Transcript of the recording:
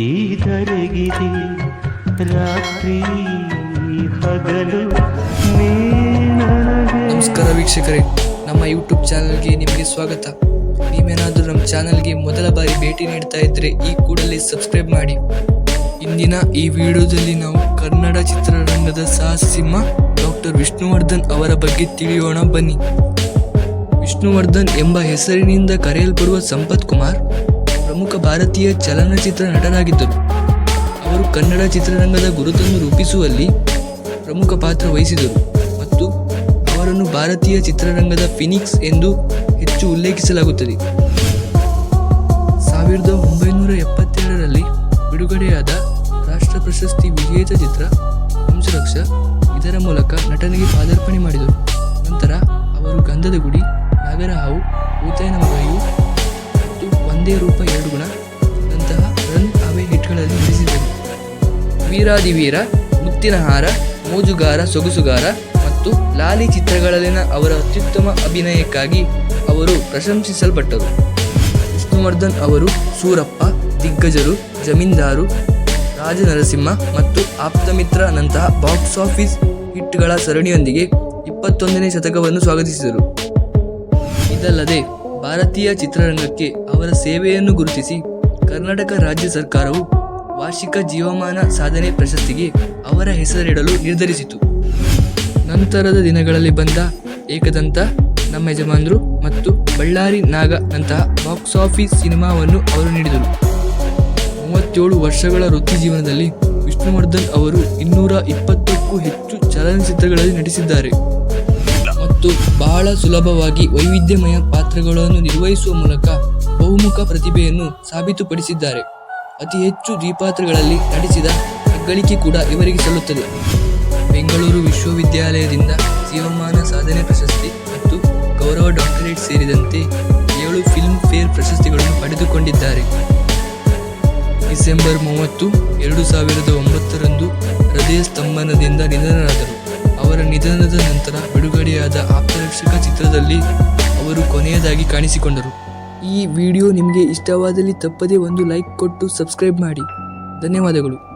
ಈ ಧರೆಗಿದೆ ರಾತ್ರಿ ಹಗಲು ನಮಸ್ಕಾರ ವೀಕ್ಷಕರೇ, ನಮ್ಮ ಯೂಟ್ಯೂಬ್ ಚಾನಲ್ಗೆ ನಿಮಗೆ ಸ್ವಾಗತ. ನೀವೇನಾದರೂ ನಮ್ಮ ಚಾನಲ್ಗೆ ಮೊದಲ ಬಾರಿ ಭೇಟಿ ನೀಡ್ತಾ ಇದ್ದರೆ ಈ ಕೂಡಲೇ ಸಬ್ಸ್ಕ್ರೈಬ್ ಮಾಡಿ. ಇಂದಿನ ಈ ವಿಡಿಯೋದಲ್ಲಿ ನಾವು ಕನ್ನಡ ಚಿತ್ರರಂಗದ ಸಾಹಸ ಸಿಂಹ ಡಾಕ್ಟರ್ ವಿಷ್ಣುವರ್ಧನ್ ಅವರ ಬಗ್ಗೆ ತಿಳಿಯೋಣ ಬನ್ನಿ. ವಿಷ್ಣುವರ್ಧನ್ ಎಂಬ ಹೆಸರಿನಿಂದ ಕರೆಯಲ್ಪಡುವ ಸಂಪತ್ ಕುಮಾರ್ ಪ್ರಮುಖ ಭಾರತೀಯ ಚಲನಚಿತ್ರ ನಟರಾಗಿದ್ದರು. ಅವರು ಕನ್ನಡ ಚಿತ್ರರಂಗದ ಗುರುತನ್ನು ರೂಪಿಸುವಲ್ಲಿ ಪ್ರಮುಖ ಪಾತ್ರ ವಹಿಸಿದರು ಮತ್ತು ಅವರನ್ನು ಭಾರತೀಯ ಚಿತ್ರರಂಗದ ಫಿನಿಕ್ಸ್ ಎಂದು ಹೆಚ್ಚು ಉಲ್ಲೇಖಿಸಲಾಗುತ್ತದೆ. ಸಾವಿರದ ಒಂಬೈನೂರ ಎಪ್ಪತ್ತೆರಡರಲ್ಲಿ ಬಿಡುಗಡೆಯಾದ ರಾಷ್ಟ್ರ ಪ್ರಶಸ್ತಿ ವಿಜೇತ ಚಿತ್ರ ಹಂಸರಕ್ಷ ಇದರ ಮೂಲಕ ನಟನೆಗೆ ಪಾದಾರ್ಪಣೆ ಮಾಡಿದರು. ನಂತರ ಅವರು ಗಂಧದ ಗುಡಿ ನಾಗರಹಾವು ವೀರಾದಿವೀರ, ಮುತ್ತಿನಹಾರ, ಮೂಜುಗಾರ, ಸೊಗಸುಗಾರ ಮತ್ತು ಲಾಲಿ ಚಿತ್ರಗಳಲ್ಲಿನ ಅವರ ಅತ್ಯುತ್ತಮ ಅಭಿನಯಕ್ಕಾಗಿ ಅವರು ಪ್ರಶಂಸಿಸಲ್ಪಟ್ಟರು. ವಿಷ್ಣುವರ್ಧನ್ ಅವರು ಸೂರಪ್ಪ, ದಿಗ್ಗಜರು, ಜಮೀನ್ದಾರು, ರಾಜನರಸಿಂಹ ಮತ್ತು ಆಪ್ತಮಿತ್ರ ನಂತಹ ಬಾಕ್ಸ್ ಆಫೀಸ್ ಹಿಟ್ಗಳ ಸರಣಿಯೊಂದಿಗೆ ಇಪ್ಪತ್ತೊಂದನೇ ಶತಕವನ್ನು ಸ್ವಾಗತಿಸಿದರು. ಇದಲ್ಲದೆ ಭಾರತೀಯ ಚಿತ್ರರಂಗಕ್ಕೆ ಅವರ ಸೇವೆಯನ್ನು ಗುರುತಿಸಿ ಕರ್ನಾಟಕ ರಾಜ್ಯ ಸರ್ಕಾರವು ವಾರ್ಷಿಕ ಜೀವಮಾನ ಸಾಧನೆ ಪ್ರಶಸ್ತಿಗೆ ಅವರ ಹೆಸರಿಡಲು ನಿರ್ಧರಿಸಿತು. ನಂತರದ ದಿನಗಳಲ್ಲಿ ಬಂದ ಏಕದಂತ ನಮ್ಮ ಯಜಮಾನರು ಮತ್ತು ಬಳ್ಳಾರಿ ನಾಗ ನಂತಹ ಬಾಕ್ಸ್ ಆಫೀಸ್ ಸಿನಿಮಾವನ್ನು ಅವರು ನೀಡಿದರು. ಮೂವತ್ತೇಳು ವರ್ಷಗಳ ವೃತ್ತಿ ಜೀವನದಲ್ಲಿ ವಿಷ್ಣುವರ್ಧನ್ ಅವರು ಇನ್ನೂರ ಇಪ್ಪತ್ತಕ್ಕೂ ಹೆಚ್ಚು ಚಲನಚಿತ್ರಗಳಲ್ಲಿ ನಟಿಸಿದ್ದಾರೆ. ಮತ್ತು ಬಹಳ ಸುಲಭವಾಗಿ ವೈವಿಧ್ಯಮಯ ಪಾತ್ರಗಳನ್ನು ನಿರ್ವಹಿಸುವ ಮೂಲಕ ಬಹುಮುಖ ಪ್ರತಿಭೆಯನ್ನು ಸಾಬೀತುಪಡಿಸಿದ್ದಾರೆ. ಅತಿ ಹೆಚ್ಚು ದ್ವಿಪಾತ್ರಗಳಲ್ಲಿ ನಟಿಸಿದ ಹೆಗ್ಗಳಿಕೆ ಕೂಡ ಇವರಿಗೆ ಸಲ್ಲುತ್ತದೆ. ಬೆಂಗಳೂರು ವಿಶ್ವವಿದ್ಯಾಲಯದಿಂದ ಜೀವಮಾನ ಸಾಧನೆ ಪ್ರಶಸ್ತಿ ಮತ್ತು ಗೌರವ ಡಾಕ್ಟರೇಟ್ ಸೇರಿದಂತೆ ಏಳು ಫಿಲ್ಮ್ ಫೇರ್ ಪ್ರಶಸ್ತಿಗಳನ್ನು ಪಡೆದುಕೊಂಡಿದ್ದಾರೆ. ಡಿಸೆಂಬರ್ ಮೂವತ್ತು, ಎರಡು ಸಾವಿರದ ಒಂಬತ್ತರಂದು ಹೃದಯ ಸ್ತಂಭನದಿಂದ ನಿಧನರಾದರು. ಅವರ ನಿಧನದ ನಂತರ ಬಿಡುಗಡೆಯಾದ ಆಪ್ತರಕ್ಷಕ ಚಿತ್ರದಲ್ಲಿ ಅವರು ಕೊನೆಯದಾಗಿ ಕಾಣಿಸಿಕೊಂಡರು. ಈ ವಿಡಿಯೋ ನಿಮಗೆ ಇಷ್ಟವಾದಲ್ಲಿ ತಪ್ಪದೇ ಒಂದು ಲೈಕ್ ಕೊಟ್ಟು ಸಬ್ಸ್ಕ್ರೈಬ್ ಮಾಡಿ. ಧನ್ಯವಾದಗಳು.